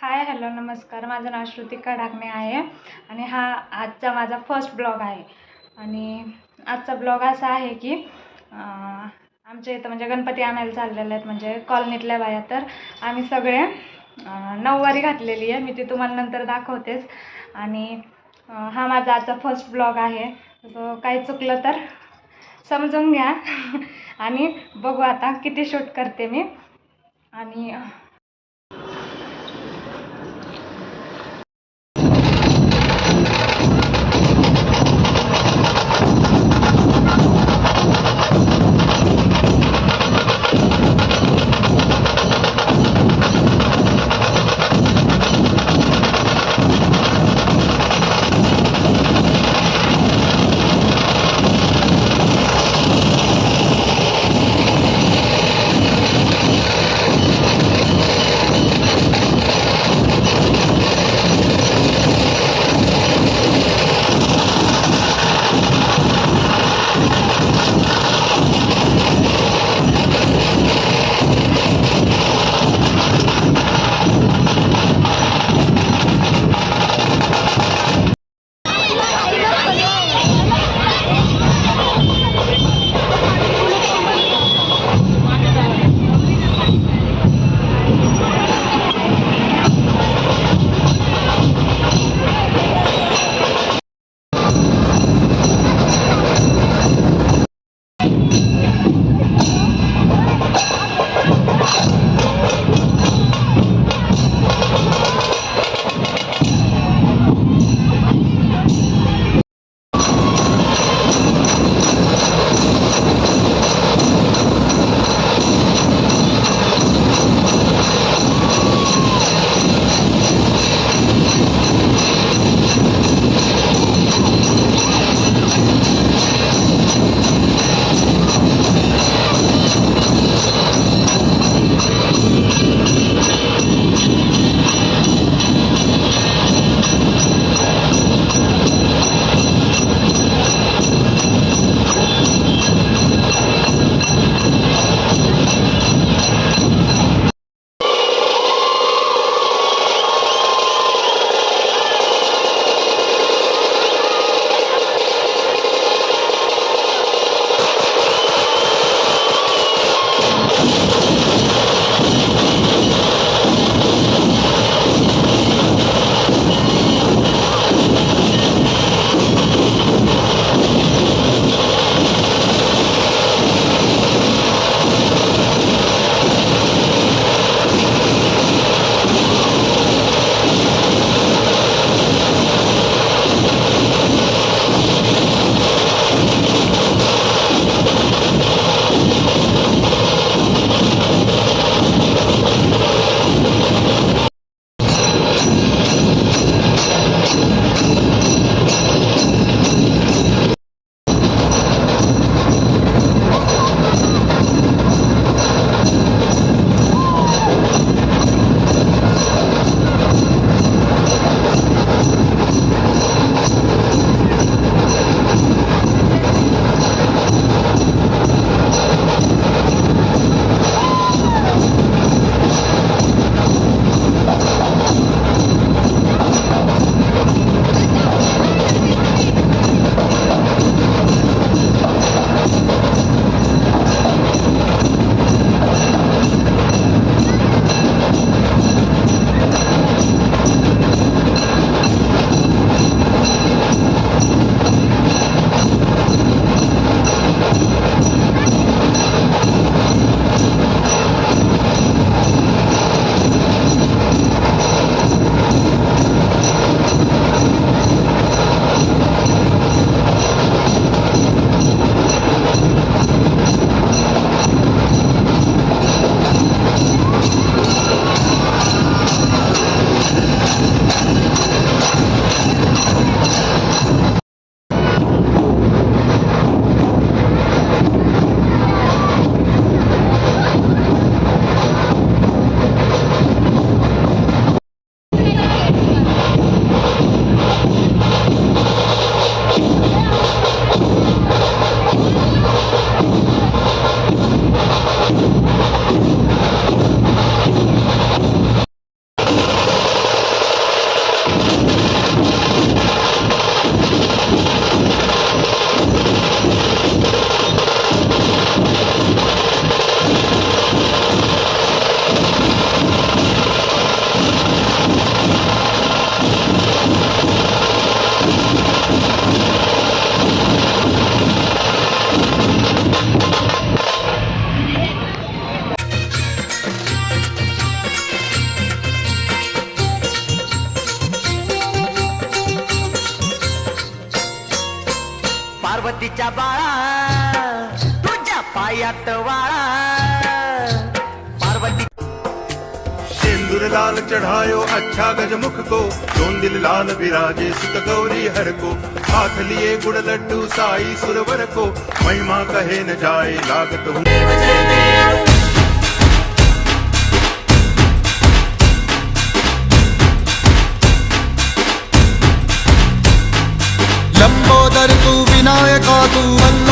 Hi hello नमस्कार. माझं नाव श्रुतिका ढाकणे आहे आणि हा आजचा माझा फर्स्ट ब्लॉग आहे. आणि आजचा ब्लॉग असा आहे की आमच्या इथं म्हणजे गणपती आणायला चाललेले आहेत म्हणजे कॉलनीतल्या बाया तर आम्ही सगळे नऊवारी घातलेली आहे. मी ती तुम्हाला नंतर दाखवतेच. आणि हा माझा आजचा फर्स्ट ब्लॉग आहे. तो काही चुकलं तर समजून घ्या. आणि बघू आता किती शूट करते मी. आणि पायात वाळा पार्वती सिंदूर लाल चढ़ायो अच्छा गजमुख को। दोन दिल लाल विराजे सुत गौरी हर को। हाथ लिए गुड़ लड्डू साई सुरवर को। महिमा कहे न जाए लागत हूँ। लंबोदर तू विनायका तू विघ्नेश्वर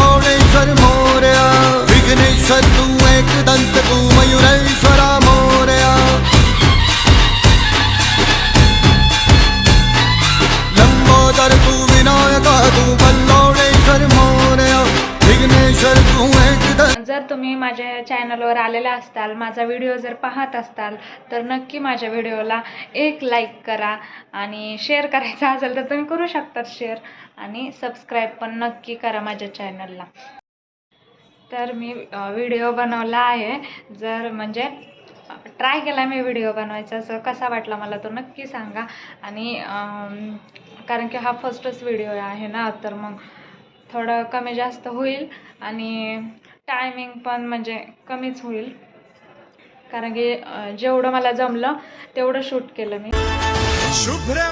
तू एक दंत तू मयुरेश्वरा मोरया. लंबोदर तू विनायका तू मल्लोणेश्वर मोरया. विघ्नेश्वर तू एक दंत जर तुम्ही माझ्या चॅनलवर आलेले असताल माझा व्हिडिओ जर पाहत असताल तर नक्की माझ्या व्हिडिओला एक लाईक करा आणि शेअर करायचा असेल तर तुम्ही करू शकतात शेअर आणि सबस्क्राईब पण नक्की करा माझ्या चॅनलला तर मी व्हिडिओ बनवला आहे. जर म्हणजे ट्राय केला मी व्हिडिओ बनवायचा असं कसा वाटला मला तो नक्की सांगा. आणि कारण की हा फर्स्टच व्हिडिओ आहे ना तर मग थोडं कमी जास्त होईल आणि टायमिंग पण म्हणजे कमीच होईल. कारण की जेवढं मला जमलं तेवढं शूट केलं मी. शुभ्र